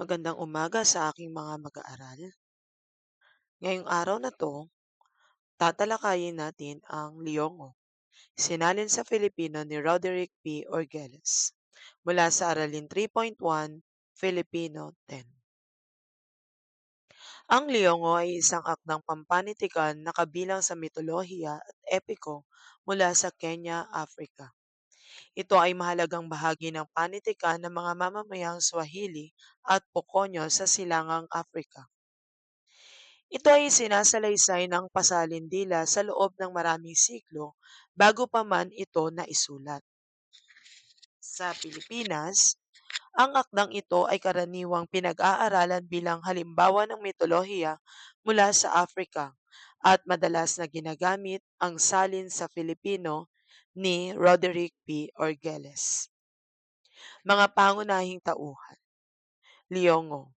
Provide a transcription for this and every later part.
Magandang umaga sa aking mga mag-aaral. Ngayong araw na 'to, tatalakayin natin ang Leongo, sinalin sa Filipino ni Roderick P. Orgeles, mula sa Aralin 3.1, Filipino 10. Ang Leongo ay isang akdang pampanitikan na kabilang sa mitolohiya at epiko mula sa Kenya, Africa. Ito ay mahalagang bahagi ng panitikan ng mga mamamayang Swahili at Pokonyo sa Silangang Afrika. Ito ay sinasalaysay ng pasalindila sa loob ng maraming siklo bago pa man ito naisulat. Sa Pilipinas, ang akdang ito ay karaniwang pinag-aaralan bilang halimbawa ng mitolohiya mula sa Afrika at madalas na ginagamit ang salin sa Filipino ni Roderick P. Orgeles. Mga pangunahing tauhan Leongo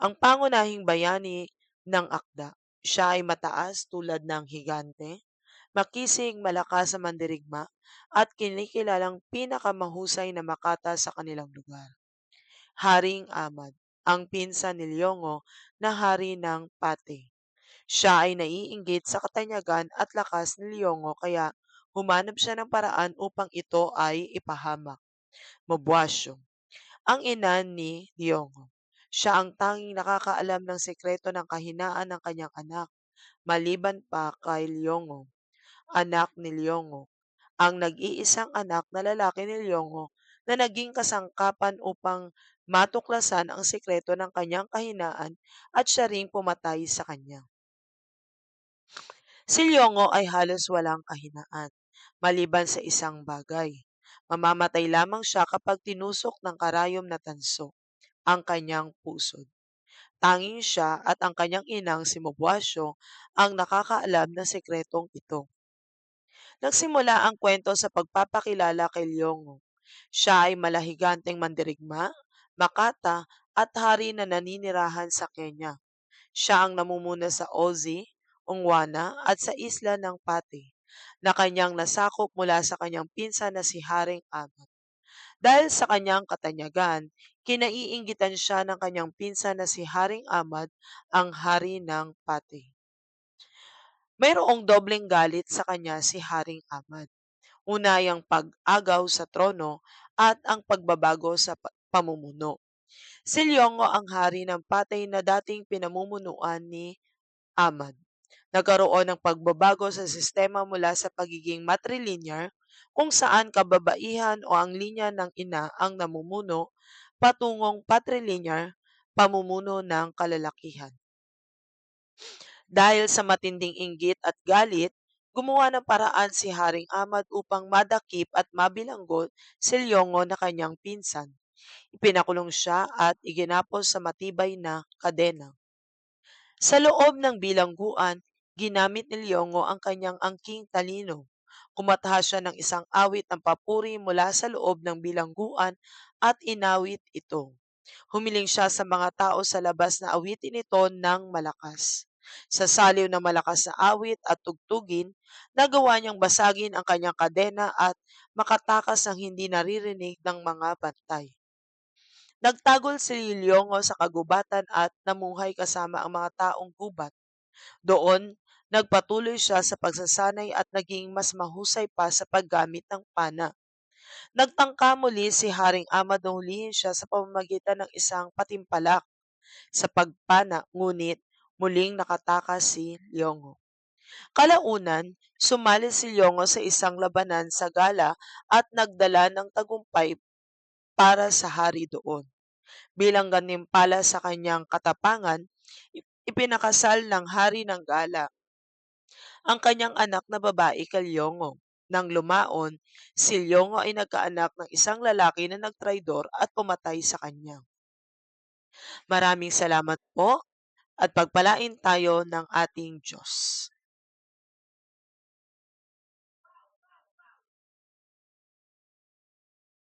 Ang pangunahing bayani ng akda, siya ay mataas tulad ng higante, makisig, malakas sa mandirigma, at kinikilalang pinakamahusay na makata sa kanilang lugar. Haring Amad, ang pinsan ni Leongo na hari ng Pate. Siya ay naiinggit sa katanyagan at lakas ni Leongo kaya humanap siya ng paraan upang ito ay ipahamak. Mabuasyo, ang ina ni Leongo. Siya ang tanging nakakaalam ng sekreto ng kahinaan ng kanyang anak, maliban pa kay Leongo, anak ni Leongo, ang nag-iisang anak na lalaki ni Leongo na naging kasangkapan upang matuklasan ang sekreto ng kanyang kahinaan at siya ring pumatay sa kanya. Si Leongo ay halos walang kahinaan, maliban sa isang bagay. Mamamatay lamang siya kapag tinusok ng karayom na tanso ang kanyang pusod. Tanging siya at ang kanyang inang si Mobuasyo ang nakakaalam ng sekretong ito. Nagsimula ang kwento sa pagpapakilala kay Leongo. Siya ay malahiganteng mandirigma, makata at hari na naninirahan sa Kenya. Siya ang namumuna sa Ozi, Ongwana at sa isla ng Pate na kanyang nasakop mula sa kanyang pinsan na si Haring Amat. Dahil sa kanyang katanyagan, kinaiinggitan siya ng kanyang pinsan na si Haring Amad, ang hari ng Pate. Mayroong dobleng galit sa kanya si Haring Amad. Una ang pag-agaw sa trono at ang pagbabago sa pamumuno. Si Leongo ang hari ng Patay na dating pinamumunuan ni Amad. Nagkaroon ng pagbabago sa sistema mula sa pagiging matrilinear kung saan kababaihan o ang linya ng ina ang namumuno patungong patrilinear pamumuno ng kalalakihan. Dahil sa matinding inggit at galit, gumawa ng paraan si Haring Ahmad upang madakip at mabilanggo si Leongo na kanyang pinsan. Ipinakulong siya at iginapos sa matibay na kadena. Sa loob ng bilangguan, Ginamit ni Leongo ang kanyang angking talino. Kumatha siya ng isang awit ng papuri mula sa loob ng bilangguan at inawit ito. Humiling siya sa mga tao sa labas na awitin ito ng malakas. Sa saliw ng malakas na awit at tugtugin, nagawa niyang basagin ang kanyang kadena at makatakas ng hindi naririnig ng mga bantay. Nagtagol si Leongo sa kagubatan at namuhay kasama ang mga taong gubat. Doon, Nagpatuloy siya sa pagsasanay at naging mas mahusay pa sa paggamit ng pana. Nagtangka muli si Haring Amad na hulihin siya sa pamamagitan ng isang patimpalak sa pagpana, ngunit muling nakatakas si Leongo. Kalaunan, sumali si Leongo sa isang labanan sa gala at nagdala ng tagumpay para sa hari doon. Bilang gantimpala sa kanyang katapangan, ipinakasal ng hari ng gala ang kanyang anak na babae kay Lyongo. Nang lumaon, si Lyongo ay nagkaanak ng isang lalaki na nagtraidor at pumatay sa kanya. Maraming salamat po at pagpalain tayo ng ating Diyos.